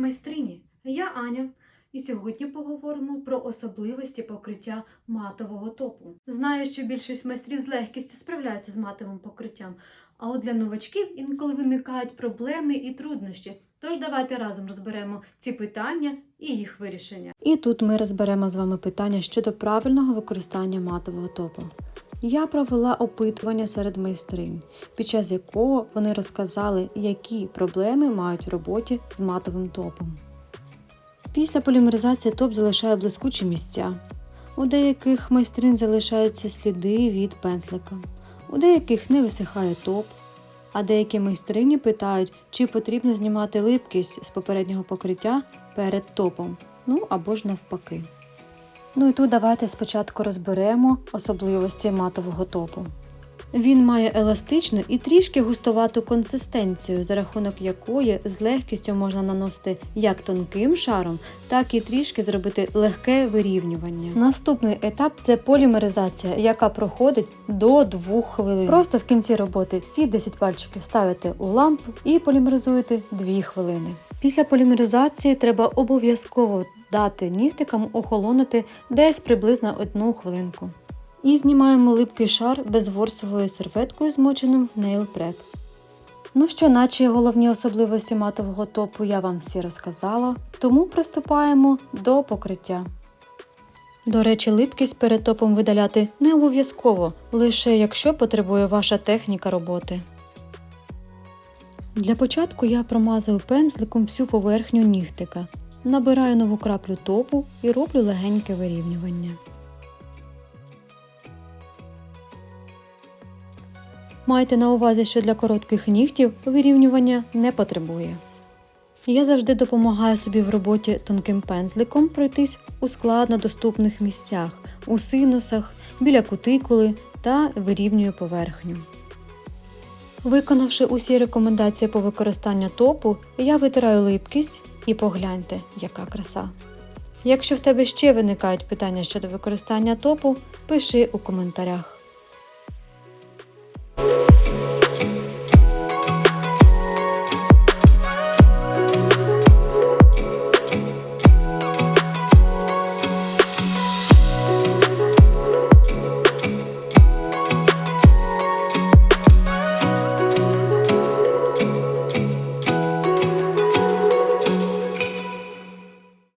майстрині! Я Аня, і сьогодні поговоримо про особливості покриття матового топу. Знаю, що більшість майстрів з легкістю справляються з матовим покриттям, а от для новачків інколи виникають проблеми і труднощі. Тож давайте разом розберемо ці питання і їх вирішення. І тут ми розберемо з вами питання щодо правильного використання матового топу. Я провела опитування серед майстринь, під час якого вони розказали, які проблеми мають в роботі з матовим топом. Після полімеризації топ залишає блискучі місця. У деяких майстрин залишаються сліди від пензлика, у деяких не висихає топ, а деякі майстрині питають, чи потрібно знімати липкість з попереднього покриття перед топом, ну або ж навпаки. Ну і тут давайте спочатку розберемо особливості матового топу. Він має еластичну і трішки густовату консистенцію, за рахунок якої з легкістю можна наносити як тонким шаром, так і трішки зробити легке вирівнювання. Наступний етап це полімеризація, яка проходить до 2 хвилин. Просто в кінці роботи всі 10 пальчиків ставите у лампу і полімеризуєте 2 хвилини. Після полімеризації треба обов'язково дати нігтикам охолонути десь приблизно одну хвилинку. І знімаємо липкий шар безворсовою серветкою, змоченим в Nail Prep. Ну що, наче головні особливості матового топу я вам всі розказала, тому приступаємо до покриття. До речі, липкість перед топом видаляти не обов'язково, лише якщо потребує ваша техніка роботи. Для початку я промазую пензликом всю поверхню нігтика, набираю нову краплю топу і роблю легеньке вирівнювання. Майте на увазі, що для коротких нігтів вирівнювання не потребує. Я завжди допомагаю собі в роботі тонким пензликом пройтись у складно доступних місцях, у синусах, біля кутикули та вирівнюю поверхню. Виконавши усі рекомендації по використанню топу, я витираю липкість і погляньте, яка краса. Якщо в тебе ще виникають питання щодо використання топу, пиши у коментарях.